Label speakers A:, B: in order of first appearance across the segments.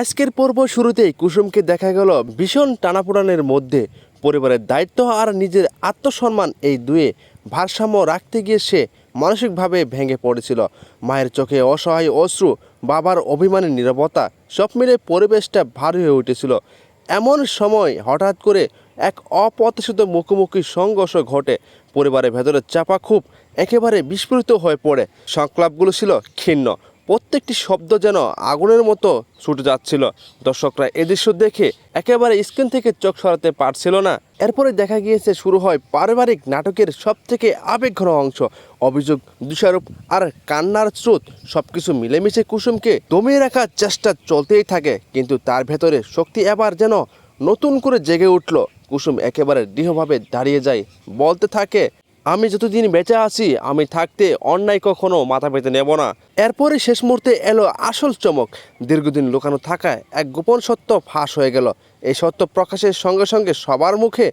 A: আজকের পর্ব শুরুতেই কুসুমকে দেখা গেল ভীষণ টানাপোড়ানের মধ্যে। পরিবারের দায়িত্ব আর নিজের আত্মসম্মান এই দুয়ে ভারসাম্য রাখতে গিয়ে সে মানসিকভাবে ভেঙে পড়েছিল। মায়ের চোখে অসহায় অশ্রু, বাবার অভিমানের নীরবতা, সব মিলে পরিবেশটা ভারী হয়ে উঠেছিল। এমন সময় হঠাৎ করে এক অপ্রত্যাশিত মুখোমুখি সংঘর্ষ ঘটে। পরিবারের ভেতরে চাপা খুব একেবারে বিস্ফোরিত হয়ে পড়ে। সংক্লাপগুলো ছিল ক্ষীণ। প্রত্যেকটি শব্দ যেন আগুনের মতো ছুটে যাচ্ছিল। দর্শকরা এ দৃশ্য দেখে একেবারে স্ক্রিন থেকে চোখ সরাতে পারছিল না। এরপরে দেখা গিয়েছে, শুরু হয় পারিবারিক নাটকের সব থেকে আবেগঘন অংশ। অভিযোগ, দোষারোপ আর কান্নার স্রোত, সবকিছু মিলেমিশে কুসুমকে দমিয়ে রাখার চেষ্টা চলতেই থাকে। কিন্তু তার ভেতরে শক্তি এবার যেন নতুন করে জেগে উঠল। কুসুম একেবারে দৃঢ়ভাবে দাঁড়িয়ে যায়, বলতে থাকে আমি যতদিন বেঁচে আছি, আমি থাকতে অন্যায় কখনো মাথা পেতে নেব না। এরপরে শেষ মুহূর্তে এলো আসল চমক। দীর্ঘদিন লুকানো থাকায় এক গোপন সত্য ফাঁস হয়ে গেল। এই সত্য প্রকাশের সঙ্গে সঙ্গে সবার মুখে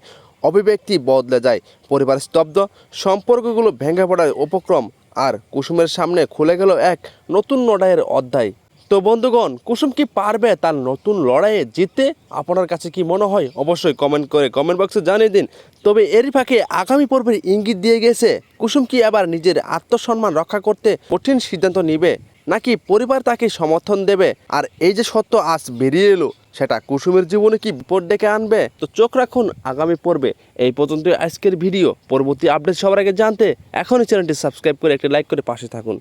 A: অভিব্যক্তি বদলে যায়। পরিবার স্তব্ধ, সম্পর্কগুলো ভেঙে পড়ার উপক্রম আর কুসুমের সামনে খুলে গেল এক নতুন লড়াইয়ের অধ্যায়। তো বন্ধুগণ, কুসুম কি পারবে তার নতুন লড়াইয়ে জিততে? আপনার কাছে কি মনে হয়? অবশ্যই কমেন্ট করে কমেন্ট বক্সে জানিয়ে দিন। তবে এরই ফাঁকে আগামী পর্বের ইঙ্গিত দিয়ে গেছে, কুসুম কি আবার নিজের আত্মসম্মান রক্ষা করতে কঠিন সিদ্ধান্ত নিবে, নাকি পরিবার তাকে সমর্থন দেবে? আর এই যে সত্য আজ বেরিয়ে এলো, সেটা কুসুমের জীবনে কি বিপদ ডেকে আনবে? তো চোখ রাখুন আগামী পর্বে। এই পর্যন্ত আজকের ভিডিও। পরবর্তী আপডেট সবার আগে জানতে এখনই চ্যানেলটি সাবস্ক্রাইব করে একটি লাইক করে পাশে থাকুন।